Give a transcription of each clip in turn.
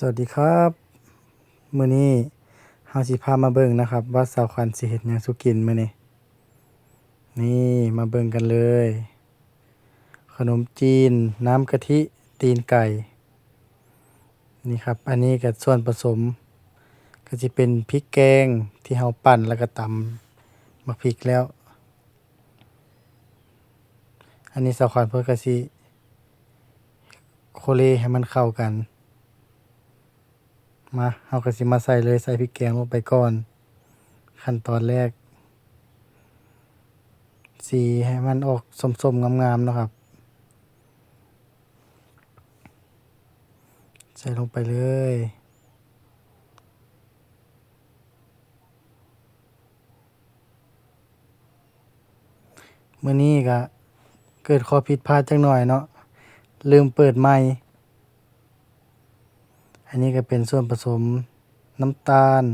สวัสดีครับมื้อนี้เฮาสิพามาเบิ่งนะครับ ว่าสาวขวัญสิเฮ็ดหยังสุกินมื้อนี้นี่มาเบิ่งกันเลย ขนมจีน น้ำกะทิตีนไก่ นี่ครับ อันนี้ก็ส่วนผสม ก็สิเป็นพริกแกงที่เฮาปั่นแล้วก็ตำมาพริกแล้ว อันนี้สาวขวัญเพิ่นก็สิโคเลให้มันเข้ากัน มาเอากระสิมาใส่เลยใส่พริกแกงลงไปก่อน ขั้นตอนแรก สีให้มันออกสมๆงามๆเนาะครับ ใส่ลงไปเลยเมื่อนี้ก็เกิดข้อผิดพลาดจักหน่อยเนาะลืมเปิดไมค์ อันนี้ก็เป็นส่วนผสมน้ำตาล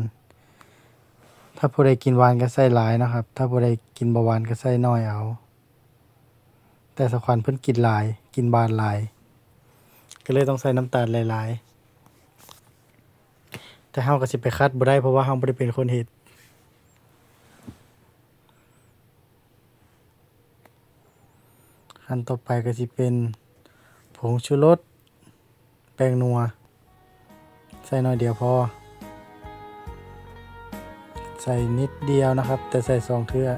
ถ้าผู้ใดกินหวานก็ใส่หลายนะครับ ถ้าผู้ใดกินเบาหวานก็ใส่น้อยเอา แต่สควันเพิ่นกินหลาย กินบานหลาย ก็เลยต้องใส่น้ำตาลหลายๆ แต่เฮาก็สิไปคัดบ่ได้เพราะว่าเฮาบ่ได้เป็นคนเฮ็ดขั้นต่อไปก็สิเป็นผงชูรสแป้งนัว ใส่หน่อยเดียวพอ ใส่นิดเดียวนะครับ แต่ใส่สองเทื่อ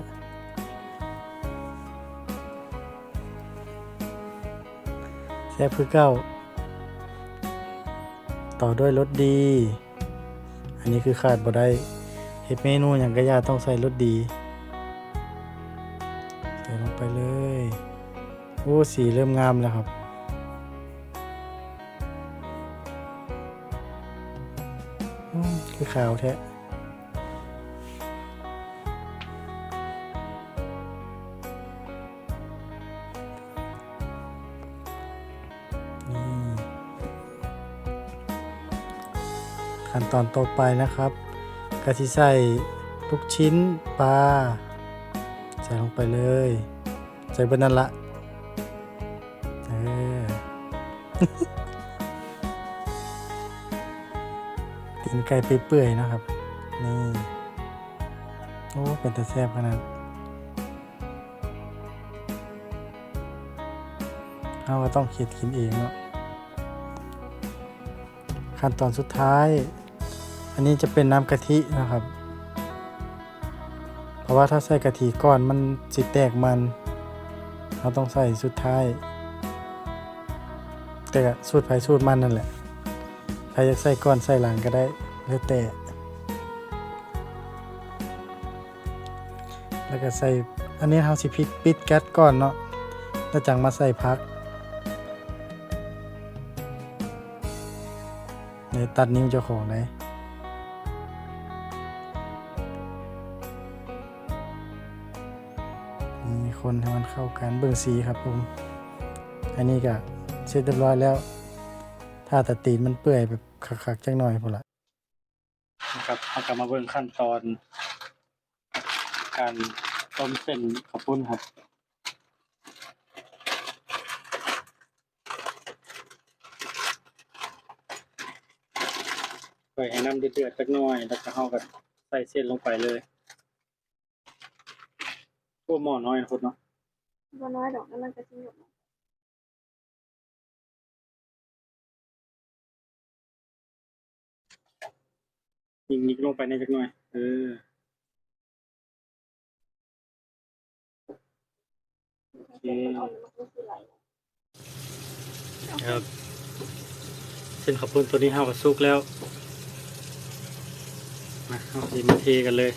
แซ่บคือเก้า ต่อด้วยรสดี อันนี้คือขาดบ่ได้เฮ็ดเมนูอย่างกระยาต้องใส่รสดี ใส่ลงไปเลย โอ้สีเริ่มงามแล้วครับ คือขาวแท้ขั้นตอนต่อไปนะครับกะทิใส่ลูกชิ้นปลาใส่ลงไปเลย ใส่บนนั่นละเออ ตีนไก่เปื่อยๆนะครับ นี่ โอ้ เป็นตะแซ่บขนาดเราก็ต้องคิดกินเองเนาะขั้นตอนสุดท้าย อันนี้จะเป็นน้ำกะทินะครับ เพราะว่าถ้าใส่กะทิก่อนมันสิแตกมัน เราต้องใส่สุดท้าย แต่สูตรไผสูตรมันนั่นแหละ ครอยากใส่ก่อนใส่หลังก็ได้แล้วแต่ แล้วก็ใส่อันนี้เราสิพิกปิดแก๊สก่อนเนาะแล้วจังมาใส่พักในตัดนิ้วเจ้าของเลยมีคนให้มันเข้ากันเบิ่งสีครับผม อันนี้ก็เสร็จเรียบร้อยแล้ว ถ้าแต่ตีนมันเปื่อยแบบคักๆจังหน่อยพุ่นละนะครับเอากลับมาเบิ่งขั้นตอน การต้มเส้นข้าวปุ้นครับปล่อยให้น้ำเดือดๆสักหน่อย แล้วก็เฮาก็ใส่เส้นลงไปเลยพวกหม้อน้อยนะคุณเนาะ บ่น้อยดอกแล้วมันก็สิหยดลง ยิงนิกลงไปในจักหน่อย เออโอเคครับเส้นข้าวปุ้นตัวนี้เฮาก็สุกแล้วมาเฮาสิมาเทกันเลย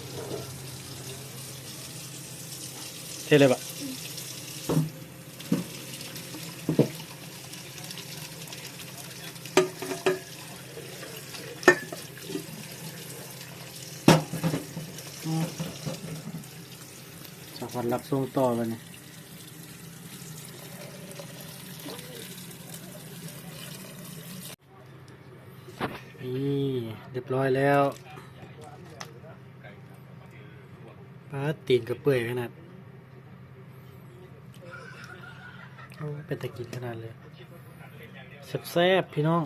เทเลยปะ สวัดรับส่งต่อเลยนี่นี่เรียบร้อยแล้วปลาตีนกระเปื่อยขนาดเป็นตะกินขนาดเลยแซ่บๆพี่น้อง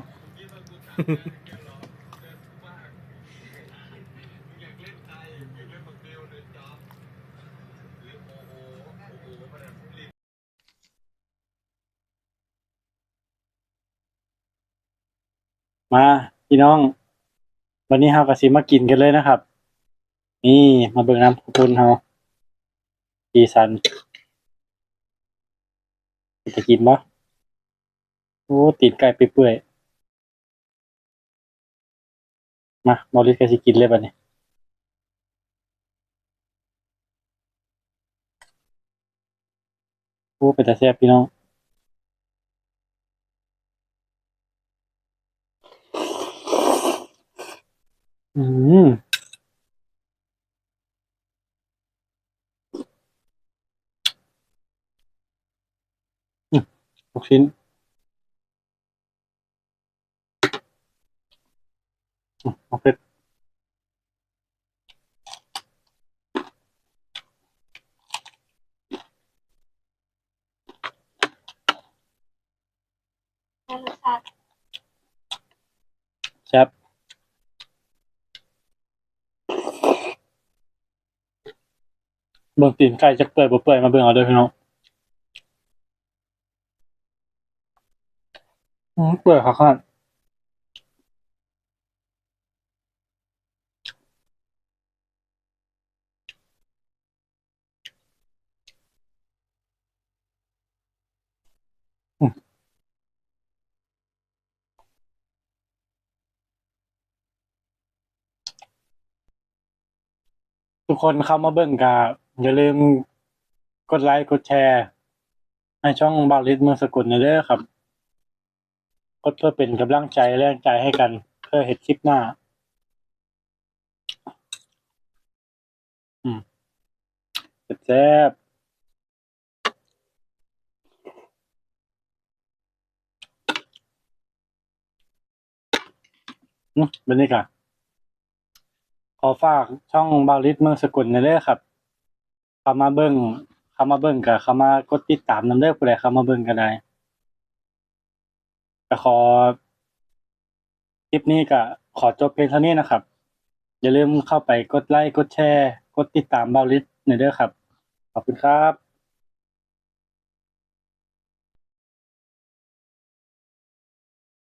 มาพี่น้อง วันนี้เฮาก็สิมากินกันเลยนะครับ นี่มาเบิ่งน้ำขอบคุณเฮาสีสันจะกินบ่โอ้ตีนไก่เปื่อยๆมาบอลิสก็สิกินเลยบัดนี้โอ้เป็นตาแซ่บพี่น้อง อืม ลูกชิ้น อืมเอเคด แล้วรสชาติ แซ่บ เบิ่งตีนไก่จักเปื่อยบ่เปื่อยมาเบิ่งเอาเด้อพี่น้องอืมเปื่อยคักขนาดทุกคนเข้ามาเบิ่งก็ อย่าลืมกดไลค์กดแชร์ ให้ช่องบาลิสเมืองสกุลเด้อครับกดเพื่อเป็นกำลังใจแรงใจให้กัน เพื่อเห็นคลิปหน้า อืมแซ่บๆอืมบรรยากาศขอฝากช่องบาลิสเมืองสกุลเด้อครับ เข้ามาเบิ่งเข้ามาเบิ่งกับเข้ามากดติดตามนำเด้อผู้ใดเข้ามาเบิ่งก็ได้ก็ขอคลิปนี้ก็ขอจบเพียงเท่านี้นะครับ อย่าลืมเข้าไปกดไลค์กดแชร์ กดติดตามเบาลิสในเด้อครับ ขอบคุณครับ